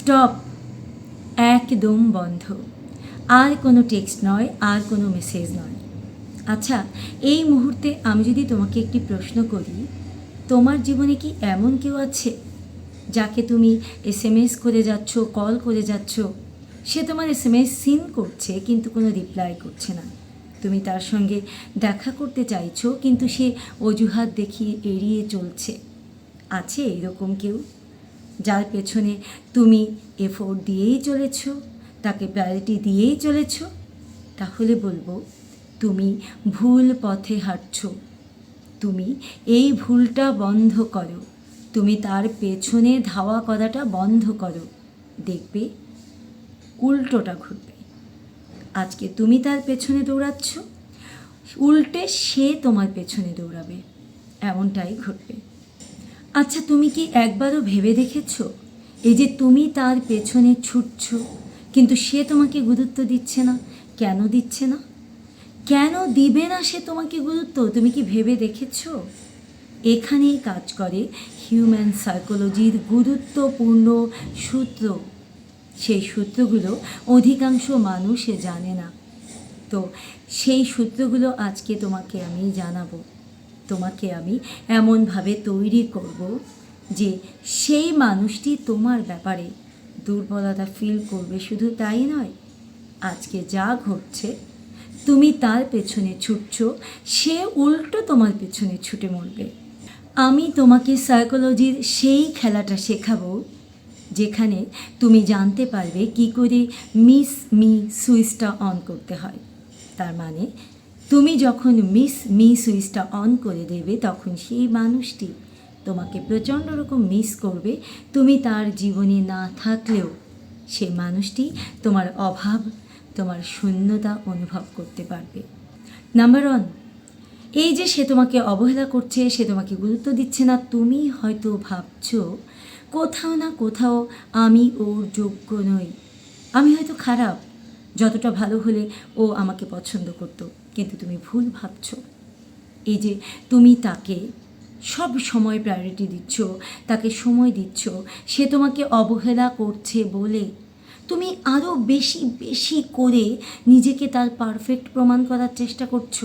Stop. একদম বন্ধ। আর কোনো টেক্সট নয়, আর কোনো মেসেজ নয়। আচ্ছা এই মুহূর্তে আমি যদি তোমাকে একটি প্রশ্ন করি, তোমার জীবনে কি এমন কেউ আছে, যাকে তুমি এস এম এস করে যাচ্ছ, কল করে যাচ্ছ? সে তোমার এস এম এস সিন করছে, কিন্তু কোনো রিপ্লাই করছে না। তুমি তার সঙ্গে দেখা করতে চাইছো, কিন্তু সে অজুহাত দেখিয়ে এড়িয়ে চলছে। আছে এরকম কেউ? যার পেছনে তুমি এফোর্ট দিয়েই চলেছ, তাকে প্রায়োরিটি দিয়েই চলেছ, তাহলে বলব তুমি ভুল পথে হাঁটছ। তুমি এই ভুলটা বন্ধ করো। তুমি তার পেছনে ধাওয়া করাটা বন্ধ করো। দেখবে উল্টোটা ঘটবে। আজকে তুমি তার পেছনে দৌড়াচ্ছ, উল্টে সে তোমার পেছনে দৌড়াবে। এমনটাই ঘটবে। আচ্ছা তুমি কি একবারও ভেবে দেখেছ? এই যে তুমি তার পেছনে ছুটছ, কিন্তু সে তোমাকে গুরুত্ব দিচ্ছে না? কেন দিচ্ছে না? কেন দিবে না সে তোমাকে গুরুত্ব? তুমি কি ভেবে দেখেছ? এখানেই কাজ করে হিউম্যান সাইকোলজির গুরুত্বপূর্ণ সূত্র। সেই সূত্রগুলো অধিকাংশ মানুষ জানে না। তো সেই সূত্রগুলো আজকে তোমাকে আমি জানাব। তোমাকে আমি এমনভাবে তৈরি করব যে সেই মানুষটি তোমার ব্যাপারে দুর্বলতা ফিল করবে। শুধু তাই নয়, আজকে যা ঘটছে, তুমি তার পেছনে ছুটছ, সে উল্টো তোমার পেছনে ছুটে মরবে। আমি তোমাকে সাইকোলজির সেই খেলাটা শেখাবো, যেখানে তুমি জানতে পারবে কি করে মিস মি সুইচটা অন করতে হয়। তার মানে তুমি যখন মিস মি সুইচটা অন করে দেবে, তখন সেই মানুষটি তোমাকে প্রচণ্ড রকম মিস করবে। তুমি তার জীবনে না থাকলেও সে মানুষটি তোমার অভাব, তোমার শূন্যতা অনুভব করতে পারবে। নাম্বার ওয়ান এই যে সে তোমাকে অবহেলা করছে, সে তোমাকে গুরুত্ব দিচ্ছে না, তুমি হয়তো ভাবছ, কোথাও না কোথাও আমি ওর যোগ্য নই। আমি হয়তো খারাপ, যতটা ভালো হলে ও আমাকে পছন্দ করতো। কিন্তু তুমি ভুল ভাবছ। এই যে তুমি তাকে সব সময় প্রায়োরিটি দিচ্ছ, তাকে সময় দিচ্ছ, সে তোমাকে অবহেলা করছে বলে তুমি আরও বেশি বেশি করে নিজেকে তার পারফেক্ট প্রমাণ করার চেষ্টা করছ।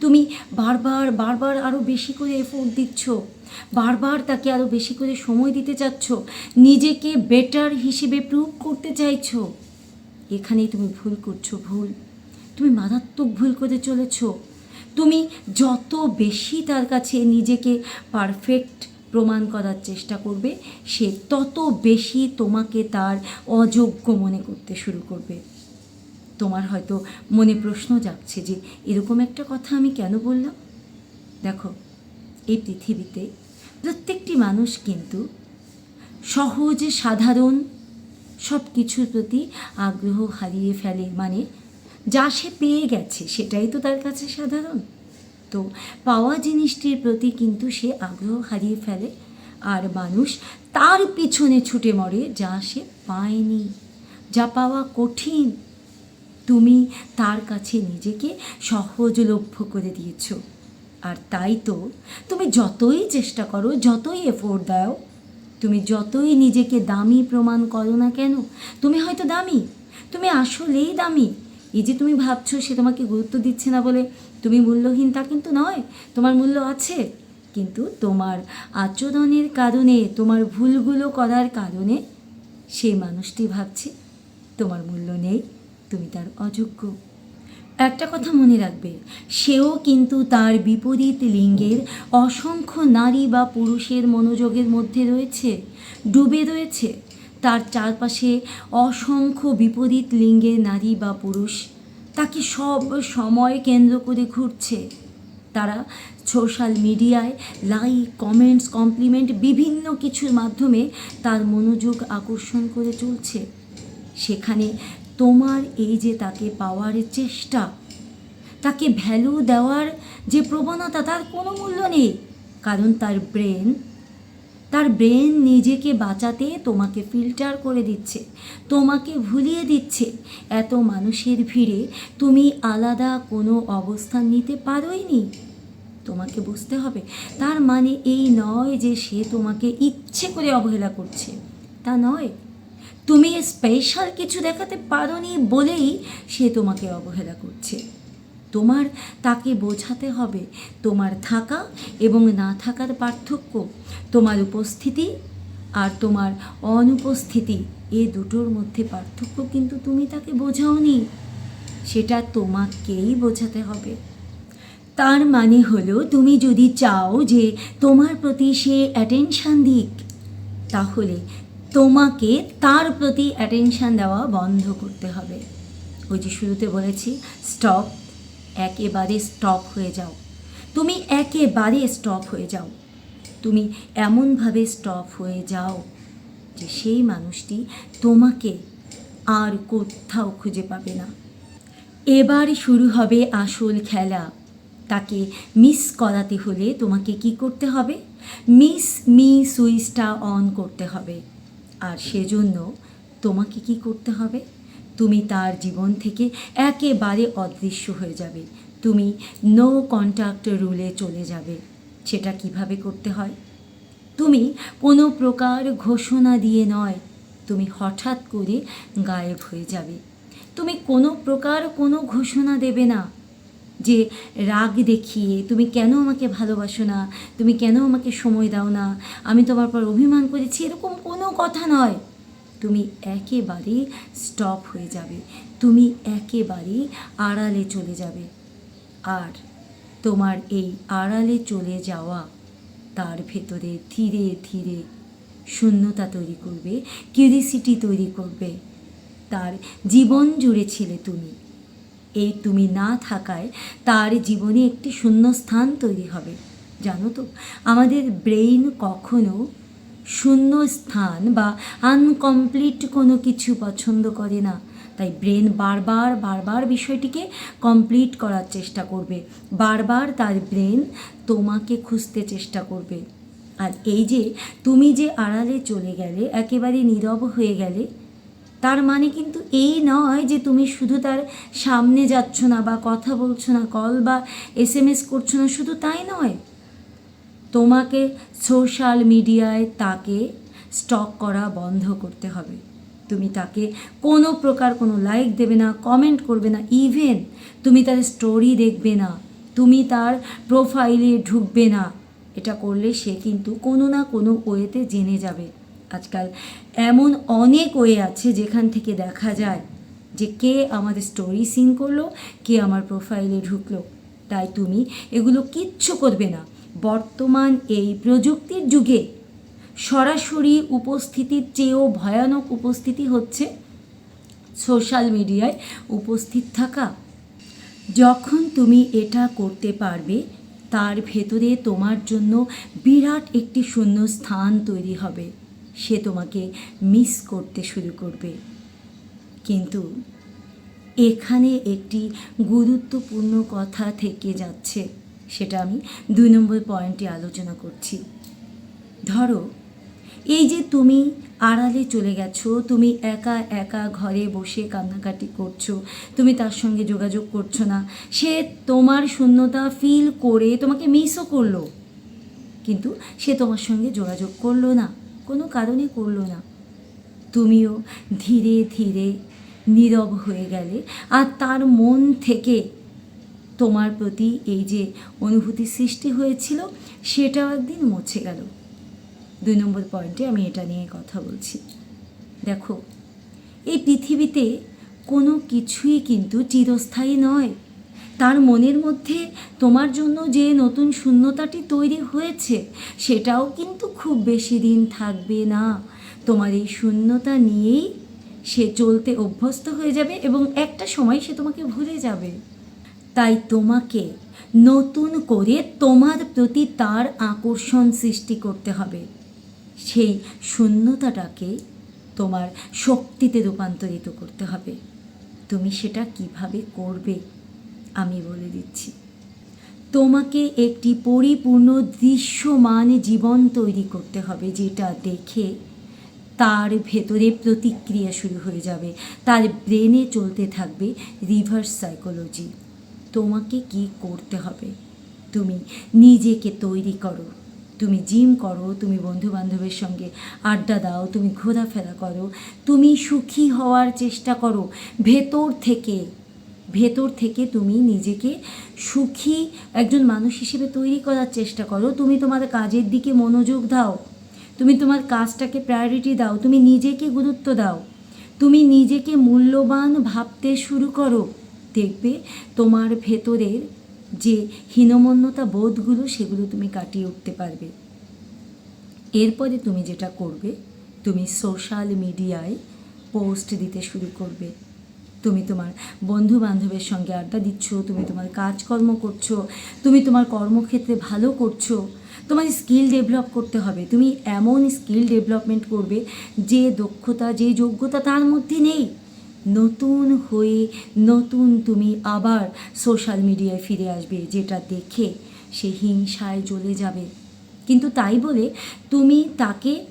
তুমি বারবার বারবার আরও বেশি করে এফোর্ট দিচ্ছ, বারবার তাকে আরও বেশি করে সময় দিতে চাচ্ছ, নিজেকে বেটার হিসেবে প্রুভ করতে চাইছো। এখানেই তুমি ভুল করছ, ভুল। তুমি মারাত্মক ভুল করে চলেছ। তুমি যত বেশি তার কাছে নিজেকে পারফেক্ট প্রমাণ করার চেষ্টা করবে, সে তত বেশি তোমাকে তার অযোগ্য মনে করতে শুরু করবে। তোমার হয়তো মনে প্রশ্ন জাগছে যে, এরকম একটা কথা আমি কেন বললাম? দেখো, এই পৃথিবীতে প্রত্যেকটি মানুষ কিন্তু সহজে সাধারণ সব কিছুর প্রতি আগ্রহ হারিয়ে ফেলে। মানে যা সে পেয়ে গেছে, সেটাই তো তার কাছে সাধারণ। তো পাওয়া জিনিসটির প্রতি কিন্তু সে আগ্রহ হারিয়ে ফেলে। আর মানুষ তার পিছনে ছুটে মরে, যা সে পায়নি, যা পাওয়া কঠিন। তুমি তার কাছে নিজেকে সহজলভ্য করে দিয়েছ। আর তাই তো তুমি যতই চেষ্টা করো, যতই এফোর্ট দাও, তুমি যতই নিজেকে দামি প্রমাণ করো না কেন, তুমি হয়তো দামি, তুমি আসলেই দামি। এই যে তুমি ভাবছ সে তোমাকে গুরুত্ব দিচ্ছে না বলে তুমি মূল্যহীন তা কিন্তু নয়, তোমার মূল্য আছে। কিন্তু তোমার আচরণের কারণে, তোমার ভুলগুলো করার কারণে সেই মানুষটি ভাবছে তোমার মূল্য নেই, তুমি তার অযোগ্য। একটা কথা মনে রাখবে, সেও কিন্তু তার বিপরীত লিঙ্গের অসংখ্য নারী বা পুরুষের মনোযোগের মধ্যে রয়েছে, ডুবে রয়েছে। তার চারপাশে অসংখ্য বিপরীত লিঙ্গের নারী বা পুরুষ। তাকে সব সময় কেন্দ্র করে ঘুরছে। তারা সোশ্যাল মিডিয়ায় লাইক, কমেন্টস, কমপ্লিমেন্ট বিভিন্ন কিছুর মাধ্যমে তার মনোযোগ আকর্ষণ করে চলছে। সেখানে তোমার এই যে তাকে পাওয়ার চেষ্টা, তাকে ভ্যালু দেওয়ার যে প্রবণতা তার কোনো মূল্য নেই। কারণ তার ব্রেন তার ব্রেন নিজেকে বাঁচাতে তোমাকে ফিল্টার করে দিচ্ছে, তোমাকে ভুলিয়ে দিচ্ছে। এত মানুষের ভিড়ে তুমি আলাদা কোনো অবস্থান নিতে পারোই নি তোমাকে বুঝতে হবে, তার মানে এই নয় যে সে তোমাকে ইচ্ছে করে অবহেলা করছে। তা নয়, তুমি স্পেশাল কিছু দেখাতে পারোনি বলেই সে তোমাকে অবহেলা করছে। তোমার তাকে বোঝাতে হবে। তোমার থাকা এবং না থাকার পার্থক্য, তোমার উপস্থিতি আর তোমার অনুপস্থিতি, এ দুটোর মধ্যে পার্থক্য কিন্তু তুমি তাকে বোঝাওনি। সেটা তোমাকেই বোঝাতে হবে। তার মানে হলো, তুমি যদি চাও যে তোমার প্রতি সে অ্যাটেনশান দিক, তাহলে তোমাকে তার প্রতি অ্যাটেনশান দেওয়া বন্ধ করতে হবে। ওই যে শুরুতে বলেছি স্টপ একেবারে স্টপ হয়ে যাও। তুমি একেবারে স্টপ হয়ে যাও। তুমি এমনভাবে স্টপ হয়ে যাও যে সেই মানুষটি তোমাকে আর কোথাও খুঁজে পাবে না। এবার শুরু হবে আসল খেলা। তাকে মিস করাতে হলে তোমাকে কি করতে হবে? মিস মি সুইচটা অন করতে হবে। আর সেজন্য তোমাকে কি করতে হবে? তুমি তার জীবন থেকে একেবারে অদৃশ্য হয়ে যাবে। তুমি নো কন্ট্যাক্ট রুলে চলে যাবে। সেটা কীভাবে করতে হয়? তুমি কোনো প্রকার ঘোষণা দিয়ে নয়। তুমি হঠাৎ করে গায়েব হয়ে যাবে। তুমি কোনো প্রকার কোনো ঘোষণা দেবে না যে রাগ দেখিয়ে তুমি কেন আমাকে ভালোবাসো না? তুমি কেন আমাকে সময় দাও না? আমি তোমার পর অভিমান করেছি? এরকম কোনো কথা নয়। তুমি একেবারে স্টপ হয়ে যাবে। তুমি একেবারে আড়ালে চলে যাবে। আর তোমার এই আড়ালে চলে যাওয়া তার ভেতরে ধীরে ধীরে শূন্যতা তৈরি করবে কিউরিসিটি তৈরি করবে। তার জীবন জুড়ে ছিলে তুমি। এই তুমি না থাকায় তার জীবনে একটি শূন্যস্থান তৈরি হবে। জানো তো, আমাদের ব্রেইন কখনো শূন্য স্থান বা আনকমপ্লিট কোনো কিছু পছন্দ করে না। তাই ব্রেন বারবার বারবার বিষয়টিকে কমপ্লিট করার চেষ্টা করবে। বারবার তার ব্রেন তোমাকে খুঁজতে চেষ্টা করবে। আর এই যে তুমি যে আড়ালে চলে গেলে, একেবারে নীরব হয়ে গেলে, তার মানে কিন্তু এই নয় যে তুমি শুধু তার সামনে যাচ্ছ না বা কথা বলছো না, কল বা এস এম এস করছ না, শুধু তাই নয়। তোমাকে সোশ্যাল মিডিয়ায় তাকে স্টক করা বন্ধ করতে হবে। তুমি তাকে কোনো প্রকার কোনো লাইক দেবে না কমেন্ট করবে না ইভেন তুমি তার স্টোরি দেখবে না, তুমি তার প্রোফাইলে ঢুকবে না। এটা করলে সে কিন্তু কোনো না কোনো ওয়েতে জেনে যাবে। আজকাল এমন অনেক ওয়ে আছে যেখান থেকে দেখা যায় যে কে আমাদের স্টোরি সিন করল, কে আমার প্রোফাইলে ঢুকলো। তাই তুমি এগুলো কিচ্ছু করবে না। বর্তমান এই প্রযুক্তির যুগে সরাসরি উপস্থিতির চেয়েও ভয়ানক উপস্থিতি হচ্ছে সোশ্যাল মিডিয়ায় উপস্থিত থাকা। যখন তুমি এটা করতে পারবে, তার ভেতরে তোমার জন্য বিরাট একটি শূন্য স্থান তৈরি হবে। সে তোমাকে মিস করতে শুরু করবে। কিন্তু এখানে একটি গুরুত্বপূর্ণ কথা থেকে যাচ্ছে। সেটা আমি দুই নম্বর পয়েন্টে আলোচনা করছি। ধরো, এই যে তুমি আড়ালে চলে গেছো, তুমি একা একা ঘরে বসে কান্নাকাটি করছ, তুমি তার সঙ্গে যোগাযোগ করছ না, সে তোমার শূন্যতা ফিল করে তোমাকে মিসও করল, কিন্তু সে তোমার সঙ্গে যোগাযোগ করল না, কোনো কারণে করল না। তুমিও ধীরে ধীরে নীরব হয়ে গেলে আর তার মন থেকে তোমার প্রতি এই যে অনুভূতি সৃষ্টি হয়েছিল, সেটাও একদিন মুছে গেল। দুই নম্বর পয়েন্টে আমি এটা নিয়ে কথা বলছি। দেখো, এই পৃথিবীতে কোনো কিছুই কিন্তু চিরস্থায়ী নয়। তার মনের মধ্যে তোমার জন্য যে নতুন শূন্যতাটি তৈরি হয়েছে, সেটাও কিন্তু খুব বেশি দিন থাকবে না। তোমার এই শূন্যতা নিয়েই সে চলতে অভ্যস্ত হয়ে যাবে এবং একটা সময় সে তোমাকে ভুলে যাবে। তাই তোমাকে নতুন করে তোমার প্রতি তার আকর্ষণ সৃষ্টি করতে হবে। সেই শূন্যতাটাকে তোমার শক্তিতে রূপান্তরিত করতে হবে। তুমি সেটা কীভাবে করবে, আমি বলে দিচ্ছি। তোমাকে একটি পরিপূর্ণ দৃশ্যমান জীবন তৈরি করতে হবে, যেটা দেখে তার ভেতরে প্রতিক্রিয়া শুরু হয়ে যাবে। তার ব্রেনে চলতে থাকবে রিভার্স সাইকোলজি তোমাকে কি করতে হবে? তুমি নিজেকে তৈরি করো। তুমি জিম করো, তুমি বন্ধু বান্ধবের সঙ্গে আড্ডা দাও, তুমি ঘোরাফেরা করো, তুমি সুখী হওয়ার চেষ্টা করো। ভেতর থেকে ভেতর থেকে তুমি নিজেকে সুখী একজন মানুষ হিসেবে তৈরি করার চেষ্টা করো। তুমি তোমার কাজের দিকে মনোযোগ দাও। তুমি তোমার কাজটাকে প্রায়োরিটি দাও। তুমি নিজেকে গুরুত্ব দাও। তুমি নিজেকে মূল্যবান ভাবতে শুরু করো। দেখবে তোমার ভেতরের যে হীনমন্যতা বোধগুলো, সেগুলো তুমি কাটিয়ে উঠতে পারবে। এরপরে তুমি যেটা করবে, তুমি সোশ্যাল মিডিয়ায় পোস্ট দিতে শুরু করবে। তুমি তোমার বন্ধু বান্ধবের সঙ্গে আড্ডা দিচ্ছ, তুমি তোমার কাজকর্ম করছ, তুমি তোমার কর্মক্ষেত্রে ভালো করছ, তোমার স্কিল ডেভেলপ করতে হবে। তুমি এমন স্কিল ডেভেলপমেন্ট করবে যে দক্ষতা, যে যোগ্যতা তার মধ্যে নেই। নতুন হয়ে নতুন তুমি আবার সোশ্যাল মিডিয়ায় ফিরে আসবে, যেটা দেখে সে হিংসায় জ্বলে যাবে। কিন্তু তাই বলে তুমি তাকে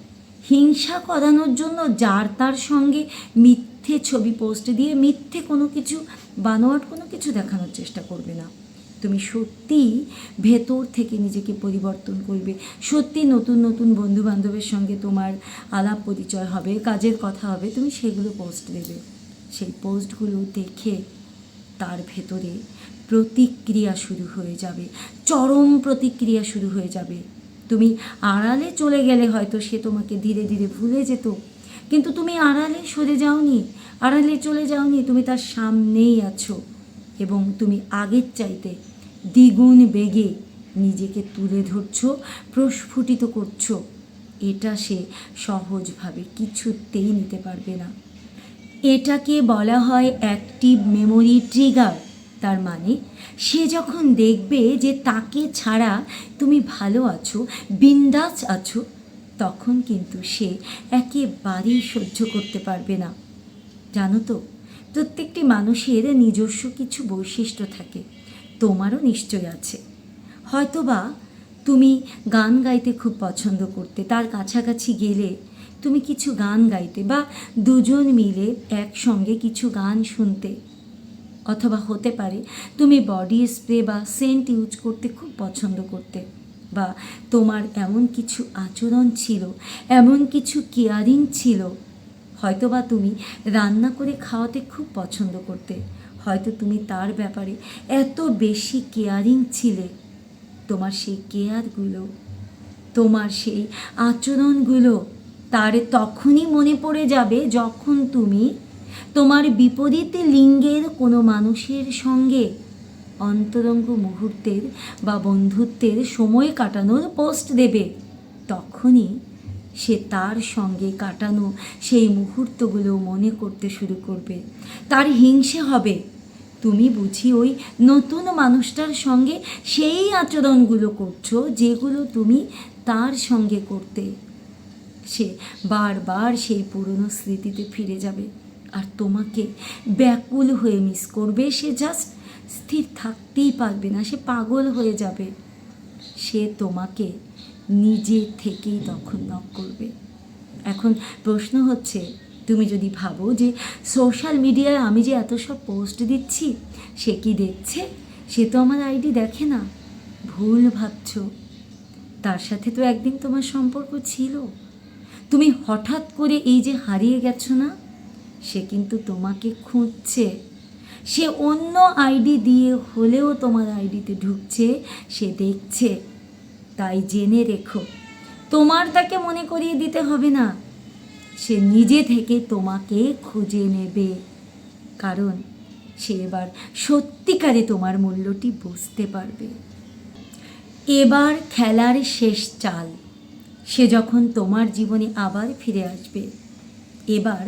হিংসা করানোর জন্য যার তার সঙ্গে মিথ্যে ছবি পোস্ট দিয়ে মিথ্যে কোনো কিছু বানোয়াট কোনো কিছু দেখানোর চেষ্টা করবে না। তুমি সত্যি ভেতর থেকে নিজেকে পরিবর্তন করবে। সত্যি নতুন নতুন বন্ধু বান্ধবের সঙ্গে তোমার আলাপ পরিচয় হবে, কাজের কথা হবে, তুমি সেগুলো পোস্ট দেবে। সেই পোস্টগুলো দেখে তার ভেতরে প্রতিক্রিয়া শুরু হয়ে যাবে, চরম প্রতিক্রিয়া শুরু হয়ে যাবে। তুমি আড়ালে চলে গেলে হয়তো সে তোমাকে ধীরে ধীরে ভুলে যেত, কিন্তু তুমি আড়ালে সরে যাওনি, আড়ালে চলে যাওনি, তুমি তার সামনেই আছো এবং তুমি আগের চাইতে দ্বিগুণ বেগে নিজেকে তুলে ধরছো, প্রস্ফুটিত করছ। এটা সে সহজভাবে কিছুতেই নিতে পারবে না। এটাকে বলা হয় অ্যাক্টিভ মেমোরি ট্রিগার। তার মানে সে যখন দেখবে যে তাকে ছাড়া তুমি ভালো আছো, বিন্দাস আছো, তখন কিন্তু সে একেবারেই সহ্য করতে পারবে না। জানো তো, প্রত্যেকটি মানুষের নিজস্ব কিছু বৈশিষ্ট্য থাকে। তোমারও নিশ্চয় আছে। হয়তোবা তুমি গান গাইতে খুব পছন্দ করতে, তার কাছাকাছি গেলে তুমি কিছু গান গাইতে বা দুজন মিলে একসঙ্গে কিছু গান শুনতে। অথবা হতে পারে তুমি বডি স্প্রে বা সেন্ট ইউজ করতে খুব পছন্দ করতে বা তোমার এমন কিছু আচরণ ছিল, এমন কিছু কেয়ারিং ছিল, হয়তোবা তুমি রান্না করে খাওয়াতে খুব পছন্দ করতে, হয়তো তুমি তার ব্যাপারে এত বেশি কেয়ারিং ছিলে, তোমার সেই কেয়ারগুলো তোমার সেই আচরণগুলো। তার তখনই মনে পড়ে যাবে যখন তুমি তোমার বিপরীত লিঙ্গের কোনো মানুষের সঙ্গে অন্তরঙ্গ মুহূর্তের বা বন্ধুত্বের সময় কাটানোর পোস্ট দেবে। তখনই সে তার সঙ্গে কাটানো সেই মুহূর্তগুলো মনে করতে শুরু করবে। তার হিংসে হবে। তুমি বুঝি ওই নতুন মানুষটার সঙ্গে সেই আচরণগুলো করছ যেগুলো তুমি তার সঙ্গে করতে সে বারবার সেই পুরনো স্মৃতিতে ফিরে যাবে। আর তোমাকে ব্যাকুল হয়ে মিস করবে, সে জাস্ট স্থির থাকতেই পারবে না, সে পাগল হয়ে যাবে। সে তোমাকে নিজে থেকেই তখন নক করবে। এখন প্রশ্ন হচ্ছে, তুমি যদি ভাবো যে সোশ্যাল মিডিয়ায় আমি যে এত সব পোস্ট দিচ্ছি, সে কি দেখছে? সে তো আমার আইডি দেখে না। ভুল ভাবছ। তার সাথে তো একদিন তোমার সম্পর্ক ছিল। তুমি হঠাৎ করে এই যে হারিয়ে গেছো না, সে কিন্তু তোমাকে খুঁজছে। সে অন্য আইডি দিয়ে হলেও তোমার আইডিতে ঢুকছে, সে দেখছে। তাই জেনে রেখো, তোমার তাকে মনে করিয়ে দিতে হবে না। সে নিজে থেকে তোমাকে খুঁজে নেবে। কারণ সে এবার সত্যিকারে তোমার মূল্যটি বুঝতে পারবে। এবার খেলার শেষ চাল। সে যখন তোমার জীবনে আবার ফিরে আসবে, এবার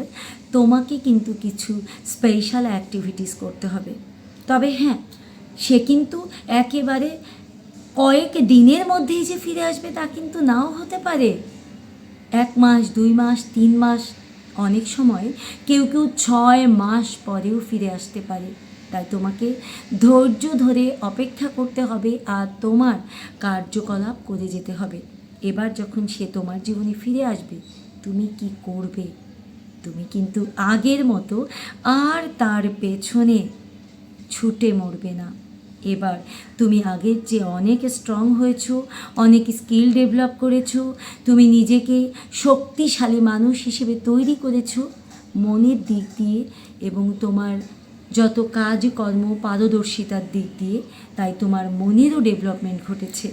তোমাকে কিন্তু কিছু স্পেশাল অ্যাক্টিভিটিস করতে হবে। তবে হ্যাঁ সে কিন্তু একেবারে কয়েক দিনের মধ্যেই যে ফিরে আসবে তা কিন্তু নাও হতে পারে। এক মাস, দুই মাস, তিন মাস, অনেক সময় কেউ কেউ ছয় মাস পরেও ফিরে আসতে পারে। তাই তোমাকে ধৈর্য ধরে অপেক্ষা করতে হবে আর তোমার কার্যকলাপ করে যেতে হবে। এবার যখন সে তোমার জীবনে ফিরে আসবে, তুমি কি করবে? তুমি কিন্তু আগের মতো আর তার পেছনে ছুটে মরবে না। এবার তুমি আগের চেয়ে অনেক স্ট্রং হয়েছো, অনেক স্কিল ডেভেলপ করেছ, তুমি নিজেকে শক্তিশালী মানুষ হিসেবে তৈরি করেছ মনের দিক দিয়ে এবং তোমার যত কাজকর্ম পারদর্শিতার দিক দিয়ে, তাই তোমার মনেরও ডেভেলপমেন্ট ঘটেছে।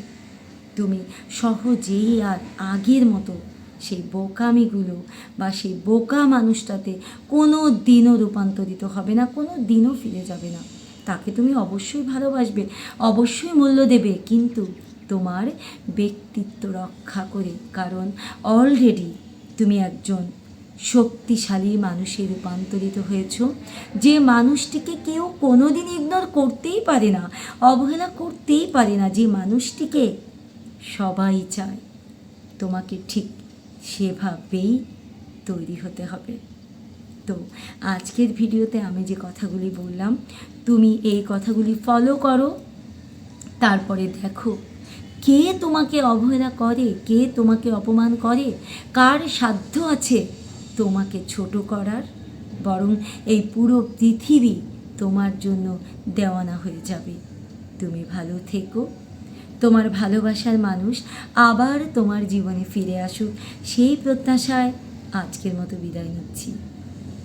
তুমি সহজেই আর আগের মতো সেই বোকামিগুলো বা সেই বোকা মানুষটাতে কোনো দিনও রূপান্তরিত হবে না, কোনো দিনও ফিরে যাবে না। তাকে তুমি অবশ্যই ভালোবাসবে, অবশ্যই মূল্য দেবে, কিন্তু তোমার ব্যক্তিত্ব রক্ষা করে, কারণ অলরেডি তুমি একজন শক্তিশালী মানুষে রূপান্তরিত হয়েছ। যে মানুষটিকে কেউ কোনোদিন ইগনোর করতেই পারে না, অবহেলা করতেই পারে না, যে মানুষটিকে সবাই চায় তোমাকে ঠিক সেভাবেই তৈরি হতে হবে। তো আজকের ভিডিওতে আমি যে কথাগুলি বললাম, তুমি এই কথাগুলি ফলো করো, তারপরে দেখো কে তোমাকে অবহেলা করে, কে তোমাকে অপমান করে, কার সাধ্য আছে তোমাকে ছোট করার? বরং এই পুরো পৃথিবী তোমার জন্য দেওয়ানা হয়ে যাবে। তুমি ভালো থেকো। তোমার ভালোবাসার মানুষ আবার তোমার জীবনে ফিরে আসুক। সেই প্রত্যাশায় আজকের মতো বিদায় নিচ্ছি।